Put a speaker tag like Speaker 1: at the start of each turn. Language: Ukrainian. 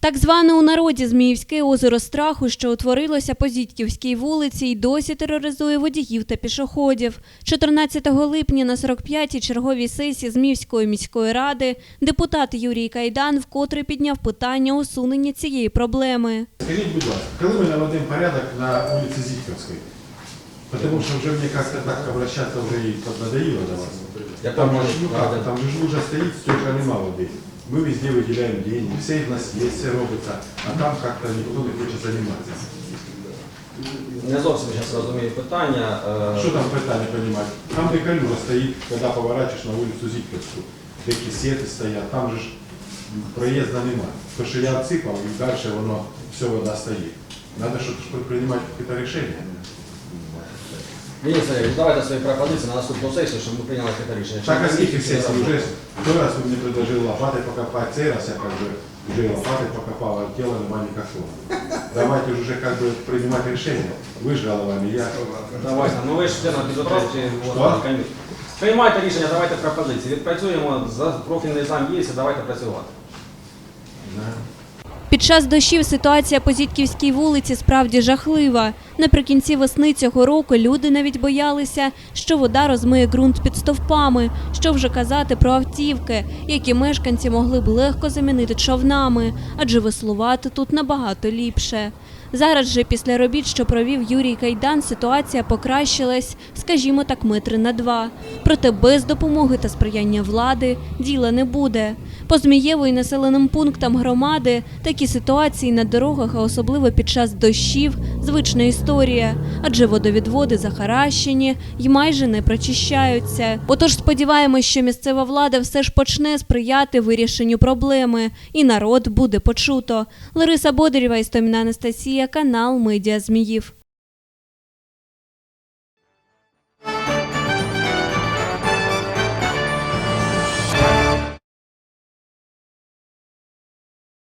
Speaker 1: Так зване у народі Зміївське озеро страху, що утворилося по Зітьківській вулиці, й досі тероризує водіїв та пішоходів. 14 липня на 45-й черговій сесії Зміївської міської ради депутат Юрій Кайдан вкотре підняв питання усунення цієї проблеми.
Speaker 2: Скажіть, будь ласка, коли ми наведемо порядок на вулиці Зітковської? Потому что уже мне как-то так обращаться уже и надоело до вас.
Speaker 3: Я
Speaker 2: Там
Speaker 3: помню,
Speaker 2: же, ну там же лужа стоит, столько нема воды Мы везде выделяем деньги, все в нас есть, все робится, а там как-то никто не хочет заниматься.
Speaker 3: Не зовсім зараз розумію питання. Е,
Speaker 2: Что там питание понимать? Там где калюжа стоит, когда поворачиваешь на улицу Зитковскую, де кисети стоять, там же ж проезда нема. То, що я отсыпал, и дальше воно все вода стоит. Надо что-то принимать какое-то решение.
Speaker 3: Денис Валерійович, давайте свої пропозиції на наступну сесію, щоб ми прийняли таке рішення.
Speaker 2: Так, а скільки сесій вже? Той раз ви мені предложили лопати покопати, цей раз я как бы вже і лопати покопав, а тіла нема никакого. Давайте ж уже как бы принимать решение. Ви ж головами, я.
Speaker 3: Давайте, ну ви ж членом підготовки.
Speaker 2: Що?
Speaker 3: Приймайте рішення, давайте пропозиції. Відпрацюємо, за профільний зам є, давайте працювати.
Speaker 1: Під час дощів ситуація по Зітківській вулиці справді жахлива. Наприкінці весни цього року люди навіть боялися, що вода розмиє ґрунт під стовпами. Що вже казати про автівки, які мешканці могли б легко замінити човнами, адже веслувати тут набагато ліпше. Зараз же після робіт, що провів Юрій Кайдан, ситуація покращилась, скажімо так, метри на два. Проте без допомоги та сприяння влади діла не буде. По Змієву і населеним пунктам громади такі ситуації на дорогах, а особливо під час дощів, звична історія, адже водовідводи захаращені й майже не прочищаються. Отож, сподіваємось, що місцева влада все ж почне сприяти вирішенню проблеми, і народ буде почуто. Лариса Бодарєва, Істоміна Анастасія, канал Медіа Зміїв.